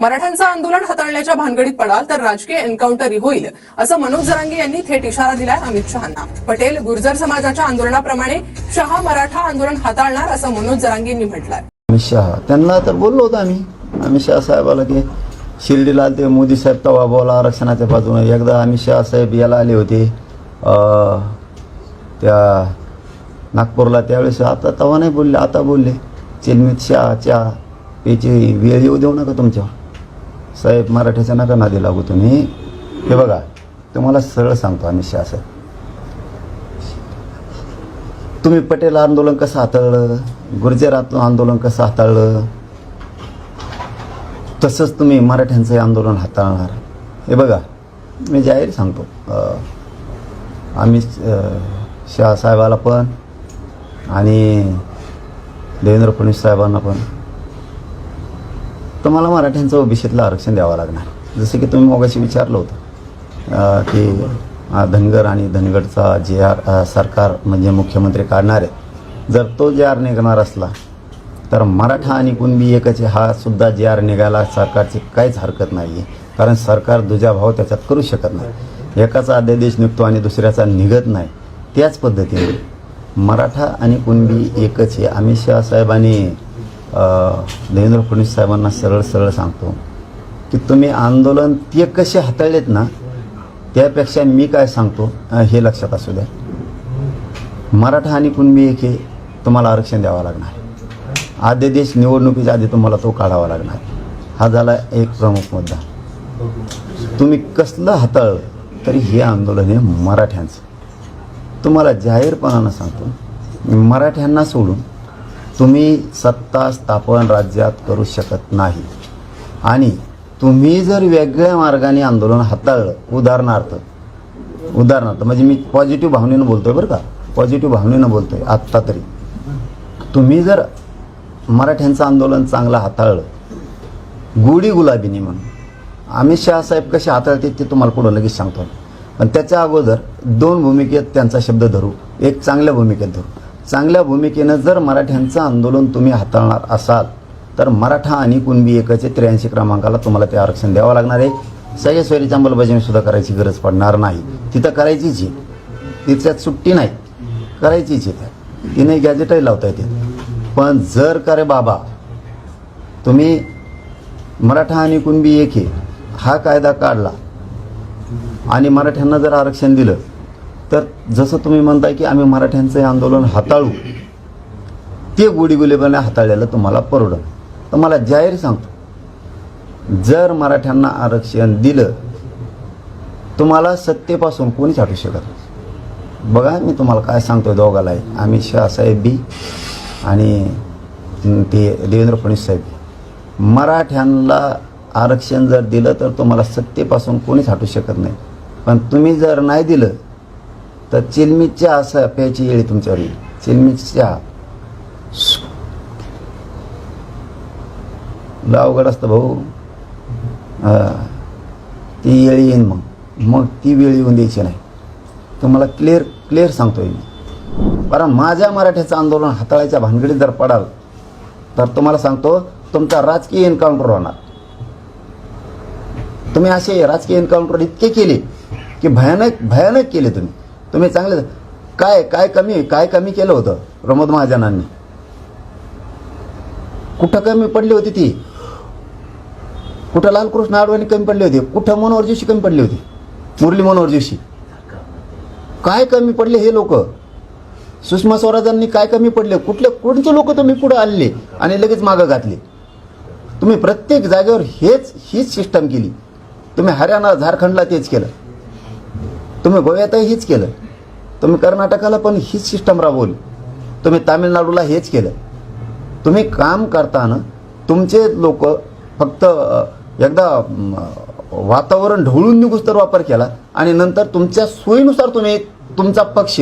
मराठ्यांचं आंदोलन हाताळण्याच्या भानगडीत पडाल तर राजकीय एन्काउंटरही होईल असं मनोज जरांगे यांनी थेट इशारा दिलाय अमित शहांना. पटेल गुर्जर समाजाच्या आंदोलनाप्रमाणे शहा मराठा आंदोलन हाताळणार असं मनोज जरांगेंनी म्हटलंय. अमित शहा. त्यांना तर बोललो होतो आम्ही. अमित शहा साहेबाला की शिर्डीला ते मोदी साहेब तवा बोला आरक्षणाच्या बाजूने. एकदा अमित शहा साहेब याला आले होते त्या नागपूरला त्यावेळेस आता तवा नाही बोलले आता बोलले. चिलमित शहाच्या याची वेळ येऊ देऊ नका तुमच्यावर. साहेब मराठीचा नका नादी लागू तुम्ही. हे बघा तुम्हाला सरळ सांगतो आम्ही शहा तुम्ही पटेल आंदोलन कसं हाताळलं? गुर्जर आंदोलन कसं हाताळलं? तसंच तुम्ही मराठ्यांचं आंदोलन हाताळणार. हे बघा मी जाहीर सांगतो. आम्ही अं, साहेबाला पण आणि देवेंद्र फडणवीस साहेबांना पण. तर तुम्हाला मराठ्यांचं ओबीसीतलं आरक्षण द्यावं लागणार. जसं की तुम्ही मगाशी विचारलं होतं की धनगर आणि धनगडचा जे आर सरकार म्हणजे मुख्यमंत्री काढणार आहे जर तो जे आर निघणार असला तर मराठा आणि कुणबी एकच आहे, हा सुद्धा जे आर निघायला सरकारची काहीच हरकत नाही आहे कारण सरकार दुजाभाव त्याच्यात करू शकत नाही. एकाचा अध्यादेश निघतो आणि दुसऱ्याचा निघत नाही. त्याच पद्धतीने मराठा आणि कुणबी एकच आहे. अमित शहा साहेबांनी देवेंद्र फडणवीस साहेबांना सरळ सरळ सांगतो की तुम्ही आंदोलन ते कसे हाताळलेत ना त्यापेक्षा मी काय सांगतो हे लक्षात असू द्या. मराठा आणि कुणबी एक हे तुम्हाला आरक्षण द्यावं लागणार. आद्यदेश निवडणुकीच्या आधी तुम्हाला तो काढावा लागणार. हा झाला एक प्रमुख मुद्दा. तुम्ही कसलं हाताळलं तरी हे आंदोलन हे मराठ्यांचं. तुम्हाला जाहीरपणानं सांगतो मराठ्यांना सोडून तुम्ही सत्ता स्थापन राज्यात करू शकत नाही. आणि तुम्ही जर वेगळ्या मार्गाने आंदोलन हाताळलं उदाहरणार्थ उदाहरणार्थ म्हणजे मी पॉझिटिव्ह भावनेनं बोलतोय बरं का? पॉझिटिव्ह भावनेनं बोलतोय आत्ता तरी. तुम्ही जर मराठ्यांचं आंदोलन चांगलं हाताळलं गोडी गुलाबीने म्हणून अमित शहा साहेब कसे हाताळते ते तुम्हाला पुढं लगेच सांगतो. पण त्याच्या अगोदर दोन भूमिकेत त्यांचा शब्द धरू एक चांगल्या भूमिकेत धरू. चांगल्या भूमिकेनं जर मराठ्यांचं आंदोलन तुम्ही हाताळणार असाल तर मराठा आणि कुणबी एकचे त्र्याऐंशी क्रमांकाला तुम्हाला ते आरक्षण द्यावं लागणार आहे. सगळ्या सोयरीची अंमलबजावणी सुद्धा करायची गरज पडणार नाही. तिथं करायचीच आहे. तिच्यात सुट्टी नाही. करायचीच आहे त्या. तिने गॅजेटही लावता येते पण जर का रे बाबा तुम्ही मराठा आणि कुणबी एक आहे हा कायदा काढला आणि मराठ्यांना जर आरक्षण दिलं तर जसं तुम्ही म्हणताय की आम्ही मराठ्यांचं हे आंदोलन हाताळू ते गोडीगुलेपणे हाताळलेलं तुम्हाला परवडं तर मला जाहीर सांगतो जर मराठ्यांना आरक्षण दिलं तुम्हाला सत्तेपासून कोणीच हटू शकत बघा मी तुम्हाला काय सांगतोय दोघालाही आम्ही शाहसाहेब बी आणि ते देवेंद्र फडणवीस साहेब मराठ्यांना आरक्षण जर दिलं तर तुम्हाला सत्तेपासून कोणीच हटू शकत नाही. पण तुम्ही जर नाही दिलं तर चिलमीच्या असं प्यायची येळी तुमच्यावर येईल. चहा. अवघड असतं भाऊ. ती येळी येईन मग. मग ती वेळ येऊन द्यायची नाही. तुम्हाला क्लिअर क्लिअर सांगतोय मी. कारण माझ्या मराठ्याचं आंदोलन हाताळायच्या भानगडीत जर पडाल तर तुम्हाला सांगतो तुमचा राजकीय एन्काउंटर होणार. तुम्ही असे राजकीय एन्काउंटर इतके केले की भयानक भयानक केले तुम्ही. तुम्ही चांगले काय काय कमी काय कमी केलं होतं प्रमोद महाजनांनी? कुठं कमी पडली होती ती? कुठं लालकृष्ण आडवाणी कमी पडली होती? कुठं मनोहर जोशी कमी पडली होती? मुरली मनोहर जोशी. काय कमी पडले हे लोक? सुषमा स्वराजांनी काय कमी पडले? कुठले कोणते लोक तुम्ही पुढे आणले आणि लगेच मागं घातले? तुम्ही प्रत्येक जागेवर हेच हीच सिस्टम केली. तुम्ही हरियाणा झारखंडला तेच केलं. तुम्ही गोव्यातही हेच केलं. तुम्ही कर्नाटकाला पण हीच सिस्टम राबवली. तुम्ही तामिळनाडूला हेच केलं. तुम्ही काम करताना तुमचे लोक फक्त एकदा वातावरण ढवळून निघूस तर वापर केला आणि नंतर तुमच्या सोयीनुसार तुम्ही तुमचा पक्ष